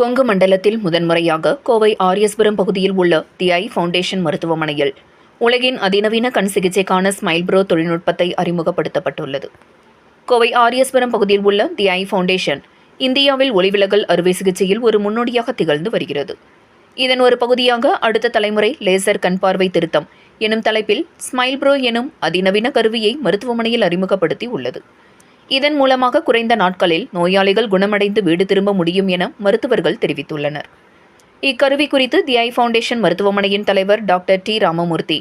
கொங்கு மண்டலத்தில் முதன்முறையாக கோவை ஆரியஸ்புரம் பகுதியில் உள்ள தி ஐ ஃபவுண்டேஷன் மருத்துவமனையில். உலகின் அதிநவீன கண் சிகிச்சைக்கான ஸ்மைல் ப்ரோ தொழில்நுட்பத்தை அறிமுகப்படுத்தப்பட்டுள்ளது. கோவை ஆரியஸ்புரம் பகுதியில் உள்ள தி ஐ ஃபவுண்டேஷன் இந்தியாவில் ஒளிவிலகல் அறுவை சிகிச்சையில் ஒரு முன்னோடியாக திகழ்ந்து வருகிறது. இதன் ஒரு பகுதியாக அடுத்த தலைமுறை லேசர் கண் பார்வை திருத்தம் எனும் தலைப்பில் ஸ்மைல் ப்ரோ எனும் அதிநவீன கருவியை மருத்துவமனையில் அறிமுகப்படுத்தி உள்ளது இதன் மூலமாக குறைந்த நாட்களில் நோயாளிகள் குணமடைந்து வீடு திரும்ப முடியும் என மருத்துவர்கள் தெரிவித்துள்ளனர். இக்கருவி குறித்து தி ஐ ஃபவுண்டேஷன் மருத்துவமனையின் தலைவர் டாக்டர் டி ராமமூர்த்தி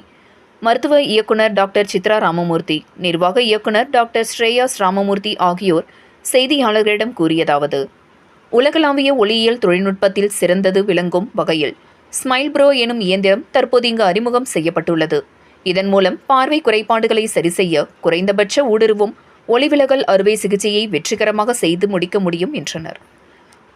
மருத்துவ இயக்குனர் டாக்டர் சித்ரா ராமமூர்த்தி நிர்வாக இயக்குனர் டாக்டர் ஸ்ரேயாஸ் ராமமூர்த்தி ஆகியோர் செய்தியாளர்களிடம் கூறியதாவது உலகளாவிய ஒளியியல் தொழில்நுட்பத்தில் சிறந்தது விளங்கும் வகையில் ஸ்மைல் ப்ரோ எனும் இயந்திரம் தற்போது இங்கு அறிமுகம் செய்யப்பட்டுள்ளது. இதன் மூலம் பார்வை குறைபாடுகளை சரிசெய்ய குறைந்தபட்ச ஊடுருவும் ஒளிவிலகல் அறுவை சிகிச்சையை வெற்றிகரமாக செய்து முடிக்க முடியும் என்றனர்.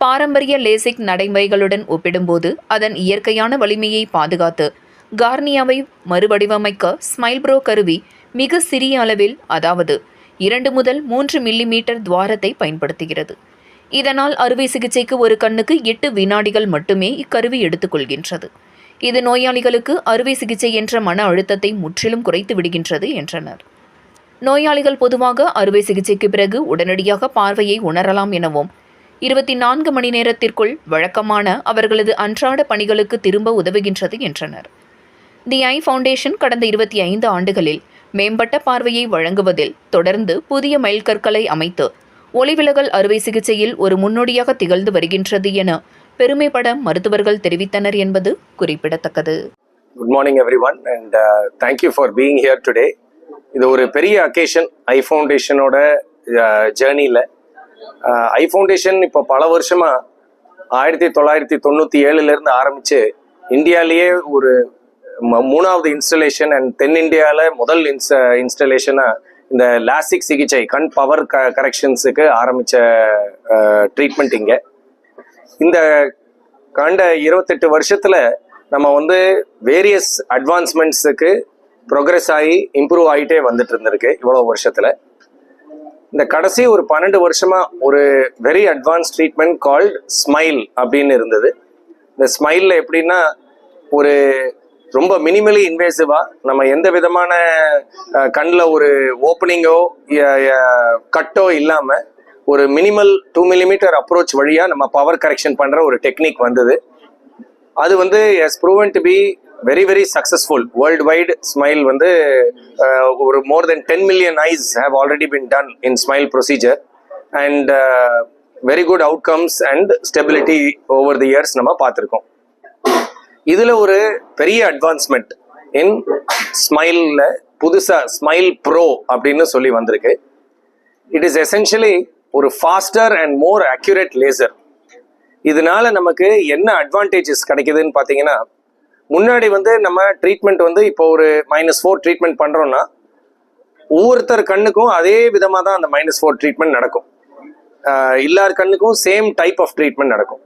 பாரம்பரிய லேசிக் நடைமுறைகளுடன் ஒப்பிடும்போது அதன் இயற்கையான வலிமையை பாதுகாத்து கார்னியாவை மறுவடிவமைக்க ஸ்மைல் ப்ரோ கருவி மிக சிறிய அளவில் அதாவது இரண்டு முதல் மூன்று மில்லி மீட்டர் துவாரத்தை பயன்படுத்துகிறது. இதனால் அறுவை சிகிச்சைக்கு ஒரு கண்ணுக்கு எட்டு வினாடிகள் மட்டுமே இக்கருவி எடுத்துக்கொள்கின்றது. இது நோயாளிகளுக்கு அறுவை சிகிச்சை என்ற மன அழுத்தத்தை முற்றிலும் குறைத்து விடுகின்றது என்றனர். நோயாளிகள் பொதுவாக அறுவை சிகிச்சைக்கு பிறகு உடனடியாக பார்வையை உணரலாம் எனவும் இருபத்தி நான்கு மணி நேரத்திற்குள் வழக்கமான அவர்களது அன்றாட பணிகளுக்கு திரும்ப உதவுகின்றது என்றனர். தி ஐ ஃபவுண்டேஷன் கடந்த இருபத்தி ஐந்து ஆண்டுகளில் மேம்பட்ட பார்வையை வழங்குவதில் தொடர்ந்து புதிய மைல்கற்களை அமைத்து ஒளிவிலகல் அறுவை சிகிச்சையில் ஒரு முன்னோடியாக திகழ்ந்து வருகின்றது என பெருமைப்பட மருத்துவர்கள் தெரிவித்தனர் என்பது குறிப்பிடத்தக்கது. Good morning everyone and thank you for being here today இது ஒரு பெரிய அக்கேஷன் ஐ ஃபவுண்டேஷனோட ஜேர்னியில் ஐ ஃபவுண்டேஷன் இப்போ பல வருஷமாக ஆயிரத்தி தொள்ளாயிரத்தி தொண்ணூற்றி ஏழுலேருந்து ஆரம்பித்து இந்தியாவிலேயே ஒரு ம- மூணாவது இன்ஸ்டலேஷன் அண்ட் தென்னிந்தியாவில் முதல் இன்ஸ் இன்ஸ்டலேஷனாக இந்த லாசிக் சிகிச்சை கண் பவர் க கரெக்ஷன்ஸுக்கு ஆரம்பித்த ட்ரீட்மெண்ட் இங்கே. இந்த கண்ட இருபத்தெட்டு வருஷத்தில் நம்ம வந்து வேரியஸ் அட்வான்ஸ்மெண்ட்ஸுக்கு ப்ரோக்ரஸ் ஆகி இம்ப்ரூவ் ஆகிட்டே வந்துட்டு இருந்திருக்கு இவ்வளோ வருஷத்தில். இந்த கடைசி ஒரு பன்னெண்டு வருஷமாக ஒரு very advance treatment called smile அப்படின்னு இருந்தது. இந்த ஸ்மைலில் எப்படின்னா ஒரு ரொம்ப மினிமலி இன்வேசிவாக நம்ம எந்த விதமான கண்ணில் ஒரு ஓப்பனிங்கோ கட்டோ இல்லாமல் ஒரு மினிமல் டூ மில்லிமீட்டர் அப்ரோச் வழியாக நம்ம பவர் கரெக்ஷன் பண்ணுற ஒரு டெக்னிக் வந்தது. அது வந்து has proven to be very very successful worldwide smile வந்து ஒரு more than ten million eyes have already been done in smile procedure and very good outcomes and stability over the years நம்ம பார்த்துருக்கோம். இதில் ஒரு பெரிய அட்வான்ஸ்மெண்ட் இன் ஸ்மைல்ல புதுசாக smile bro அப்படின்னு சொல்லி வந்திருக்கு. இட் இஸ் எசென்ஷியலி ஒரு faster and more accurate laser இதனால நமக்கு என்ன அட்வான்டேஜஸ் கிடைக்குதுன்னு பார்த்தீங்கன்னா முன்னாடி வந்து நம்ம ட்ரீட்மெண்ட் வந்து இப்போ ஒரு மைனஸ் ஃபோர் ட்ரீட்மெண்ட் பண்ணுறோன்னா ஒவ்வொருத்தர் கண்ணுக்கும் அதே விதமாக தான் அந்த மைனஸ் ஃபோர் ட்ரீட்மெண்ட் நடக்கும். எல்லார் கண்ணுக்கும் சேம் டைப் ஆஃப் ட்ரீட்மெண்ட் நடக்கும்.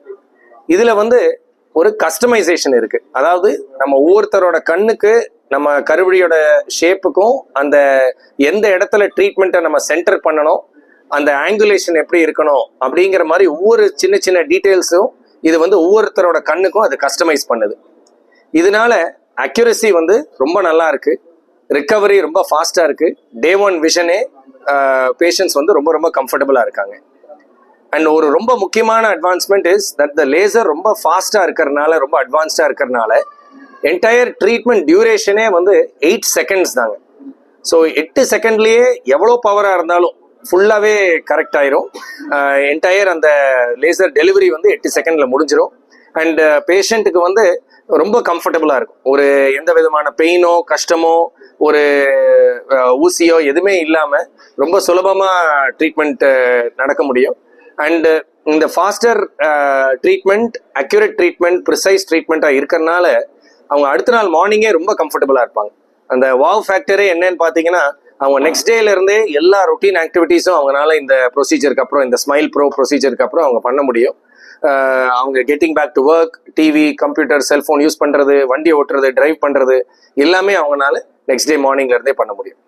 இதில் வந்து ஒரு கஸ்டமைசேஷன் இருக்குது அதாவது நம்ம ஒவ்வொருத்தரோட கண்ணுக்கு நம்ம கருவடியோட ஷேப்புக்கும் அந்த எந்த இடத்துல ட்ரீட்மெண்ட்டை நம்ம சென்டர் பண்ணணும் அந்த ஆங்குலேஷன் எப்படி இருக்கணும் அப்படிங்கிற மாதிரி ஒவ்வொரு சின்ன சின்ன டீட்டெயில்ஸும் இது வந்து ஒவ்வொருத்தரோட கண்ணுக்கும் அது கஸ்டமைஸ் பண்ணுது. இதனால அக்யூரசி வந்து ரொம்ப நல்லா இருக்கு. ரிக்கவரி ரொம்ப ஃபாஸ்டா இருக்கு. டே ஒன் விஷனே பேஷண்ட்ஸ் வந்து ரொம்ப ரொம்ப கம்ஃபர்டபுளா இருக்காங்க. அண்ட் ஒரு ரொம்ப முக்கியமான advancement is that the laser ரொம்ப ஃபாஸ்டா இருக்கிறதுனால ரொம்ப அட்வான்ஸ்டா இருக்கிறதுனால என்டையர் ட்ரீட்மெண்ட் டியூரேஷனே வந்து எயிட் செகண்ட்ஸ் தாங்க. ஸோ எட்டு செகண்ட்லேயே எவ்வளோ பவராக இருந்தாலும் ஃபுல்லாகவே கரெக்ட் ஆயிரும். என்டையர் அந்த லேசர் டெலிவரி வந்து எட்டு செகண்டில் முடிஞ்சிடும் அண்ட் பேஷண்ட்டுக்கு வந்து ரொம்ப கம்ஃபர்டபுளாக இருக்கும். ஒரு எந்த விதமான பெயினோ கஷ்டமோ ஒரு ஊசியோ எதுவுமே இல்லாமல் ரொம்ப சுலபமாக ட்ரீட்மெண்ட் நடக்க முடியும். அண்டு இந்த faster treatment accurate treatment precise ட்ரீட்மெண்ட்டாக இருக்கிறனால அவங்க அடுத்த நாள் மார்னிங்கே ரொம்ப கம்ஃபர்டபுளாக இருப்பாங்க. அந்த வாவ் ஃபேக்டரே என்னன்னு பார்த்தீங்கன்னா அவங்க நெக்ஸ்ட் டேலேருந்தே எல்லா ரொட்டீன் ஆக்டிவிட்டீஸும் அவங்களால இந்த ப்ரொசீஜருக்கு அப்புறம் இந்த ஸ்மைல் ப்ரோ ப்ரொசீஜருக்கு அப்புறம் அவங்க பண்ண முடியும். அவங்க getting back to work TV computer cellphone use பண்ணுறது வண்டி ஓட்டுறது டிரைவ் பண்ணுறது எல்லாமே அவங்களால நெக்ஸ்ட் டே மார்னிங்ல இருந்தே பண்ண முடியும்.